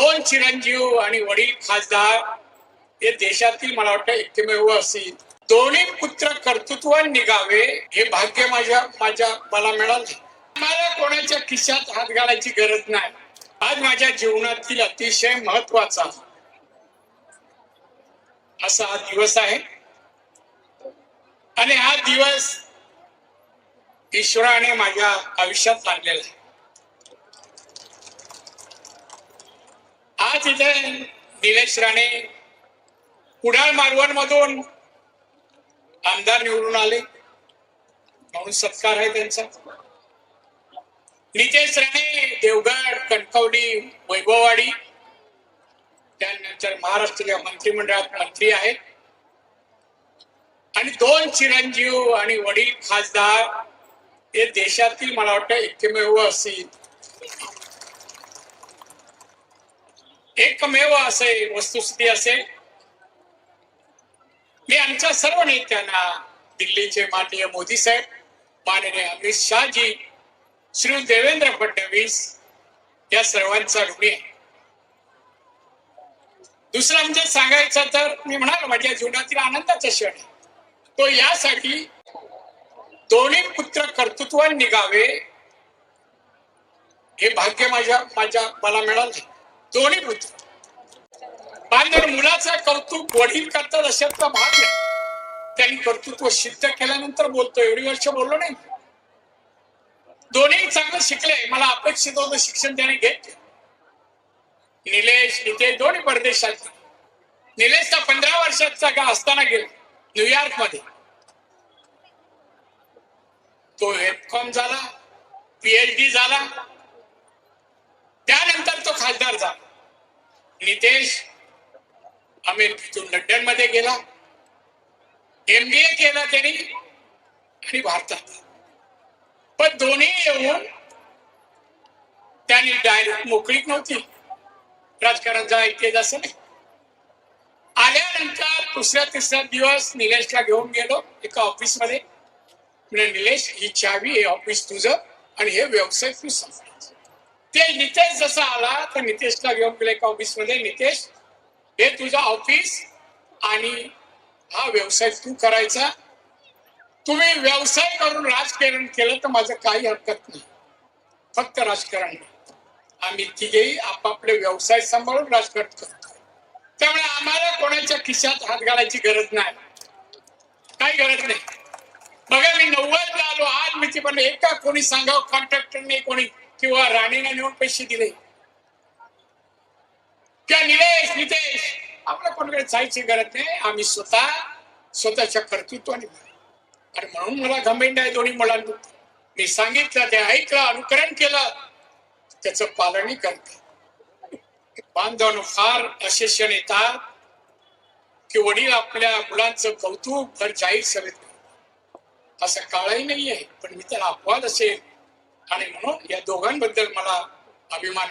दोन चिरंजीव आणि वडील खासदार हे देशातील मला वाटतं एकमेव असतील दोन्ही पुत्र कर्तृत्व निघावे हे भाग्य माझ्या माझ्या मला मिळाले. मला कोणाच्या खिशात हात घालायची गरज नाही. आज माझ्या जीवनातील अतिशय महत्त्वाचा असा हा दिवस आहे. आणि हा दिवस ईश्वराने माझ्या आयुष्यात आणलेला आहे. आज इथे निलेश राणे कुडाळ मालवण मधून आमदार निवडून आले. म्हणून सत्कार आहे त्यांचा. नितेश राणे देवगड कणकवली वैभववाडी त्यानंतर महाराष्ट्राच्या मंत्रिमंडळात मंत्री आहेत. आणि दोन चिरंजीव आणि वडील खासदार हे देशातील मला वाटतं एकमेव असतील एकमेव असे वस्तुस्थिती असेल. मी आमच्या सर्व नेत्यांना दिल्लीचे माननीय मोदी साहेब माननीय अमित शहाजी श्री देवेंद्र फडणवीस या सर्वांचा ऋणी आहे. दुसरं म्हणजे सांगायचं तर मी म्हणाल माझ्या जीवनातील आनंदाचा क्षण आहे. तो यासाठी दोन्ही पुत्र कर्तृत्वान निघावे हे भाग्य माझ्या माझ्या मला मिळालं. दोन्ही मृत्यू आणि मुलाचं कौतुक वडील करतात अशातला भाग नाही त्यांनी कर्तृत्व सिद्ध केल्यानंतर बोलतो एवढी वर्ष बोललो नाही. दोन्ही चांगलं शिकले मला अपेक्षित होतं शिक्षण त्याने घेत निलेश नितेश दोन्ही परदेशात. निलेशचा पंधरा वर्षाचा का असताना गेला न्यूयॉर्कमध्ये तो एफकॉम झाला पीएचडी झाला त्यानंतर तो खासदार झाला नितेश अमेरिकेतून लंडनमध्ये गेला. एमबीए केला त्यांनी आणि भारतात. पण दोन्ही येऊन त्यांनी डायरेक्ट मोकळीक नव्हती. राजकारण जा इथे असं नाही. आल्यानंतर दुसऱ्या तिसऱ्या दिवस निलेशला घेऊन गेलो एका ऑफिसमध्ये म्हणजे निलेश ही चावी हे ऑफिस तुझं आणि हे व्यवसाय तू सांभाळायचं ते नितेश जसा आला तर नितेशला घेऊन गेले एका ऑफिसमध्ये नितेश हे तुझं ऑफिस आणि हा व्यवसाय तू करायचा. तुम्ही व्यवसाय करून राजकारण केलं तर माझं काही हरकत नाही. फक्त राजकारण नाही. आम्ही तिघेही आपापले व्यवसाय सांभाळून राजकारण करतो त्यामुळे आम्हाला कोणाच्या खिशात हात घालायची गरज नाही. काही गरज नाही. बघा मी नव्वद आलो आज मी ती पण एका कोणी सांगावं कॉन्ट्रॅक्टरने कोणी किंवा राणीने नेऊन पैसे दिले. किंवा निलेश नितेश आपल्या कोणाकडे जायची गरज नाही. आम्ही स्वतः स्वतःच्या कर्तृत्वाने आणि म्हणून मला घमेंड आहे दोन्ही मुलांना. मी सांगितलं ते ऐकलं अनुकरण केलं. त्याच पालनही करते बांधवांनो फार असे क्षण येतात की वडील आपल्या मुलांचं कौतुक भर जाहीर सभेत असं काळही नाही आहे पण मी त्याला अपवाद असेल. आणि म्हणून या दोघांबद्दल मला अभिमान